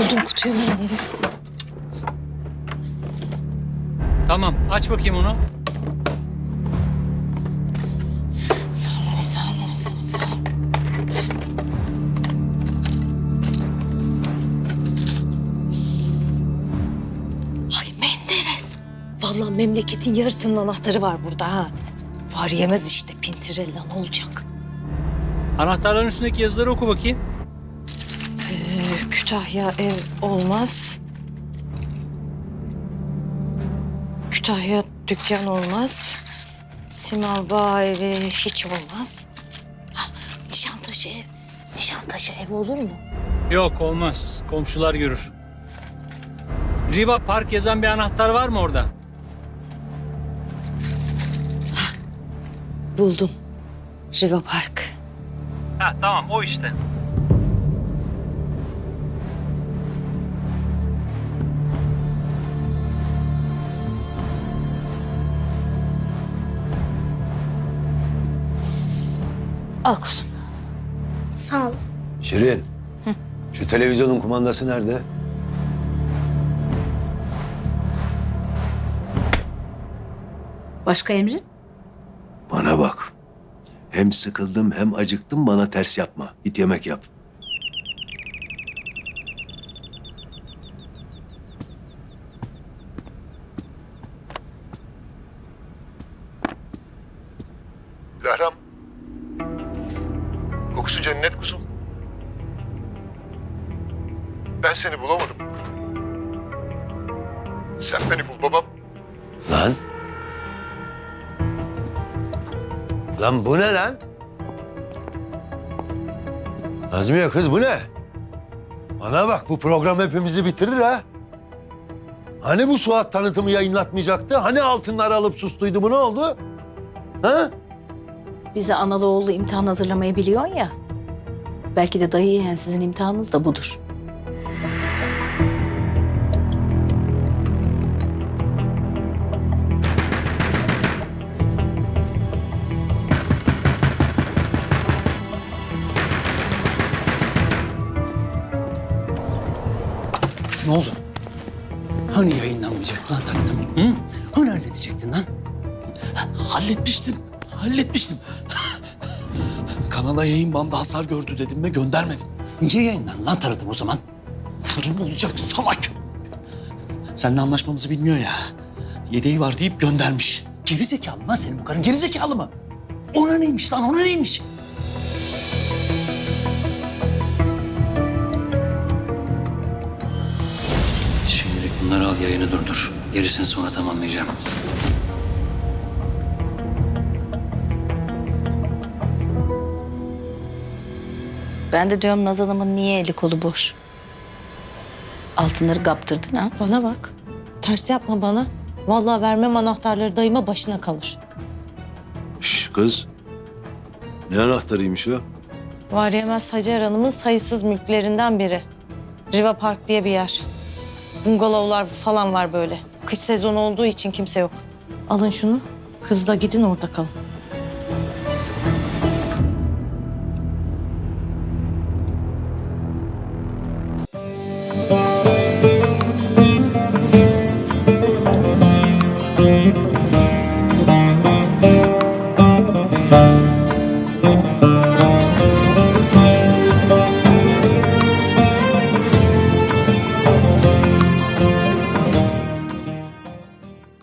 Buldum kutuyu Menderes. Tamam aç bakayım onu. Sağ ol. Ay Menderes. Vallahi memleketin yarısının anahtarı var burada ha. Var yemez işte Pintirella ne olacak? Anahtarların üstündeki yazıları oku bakayım. Ee, Kütahya ev olmaz. Kütahya dükkan olmaz. Simal Bağ evi hiç olmaz. Ha, Nişantaşı ev. Nişantaşı ev olur mu? Yok olmaz. Komşular görür. Riva Park yazan bir anahtar var mı orada? Buldum. Riva Park. Ha tamam o işte. Al kuzum. Sağ ol. Şirin. Şu televizyonun kumandası nerede? Başka emrin? Bana bak. Hem sıkıldım hem acıktım bana ters yapma. Git yemek yap. Lahram. Kokusu cennet kuzum. Ben seni bulamadım. Sen beni bul babam. Lan. Lan bu ne lan? Nazmiye kız bu ne? Bana bak bu program hepimizi bitirir ha. Hani bu Suat tanıtımı yayınlatmayacaktı? Hani altınları alıp sustuydu bu ne oldu? Ha? Bize analı oğlu imtihan hazırlamayı biliyorsun ya. Belki de dayı yeğen sizin imtihanınız da budur. Ne oldu? Hani yayınlanmayacak lan tanıtım? Hı? Hani halledecektin lan? Halletmiştim. Halletmiştim. Kanala yayın bandı hasar gördü dedim ve göndermedim. Niye yayınlan lan tanıtım o zaman? Fırın olacak salak. Seninle anlaşmamızı bilmiyor ya. Yedeği var deyip göndermiş. Geri zekalı lan senin bu karın geri zekalı mı? Ona neymiş lan ona neymiş? Şimdilik bunları al yayını durdur. Gerisini sonra tamamlayacağım. Ben de diyorum Naz Hanım'ın niye eli kolu boş? Altınları kaptırdın ha? Bana bak. Ters yapma bana. Vallahi vermem anahtarları dayıma başına kalır. Şş, kız. Ne anahtarıymış o? Var yemez Hacer Hanım'ın sayısız mülklerinden biri. Riva Park diye bir yer. Bungalovlar falan var böyle. Kış sezonu olduğu için kimse yok. Alın şunu. Kızla gidin orada kalın.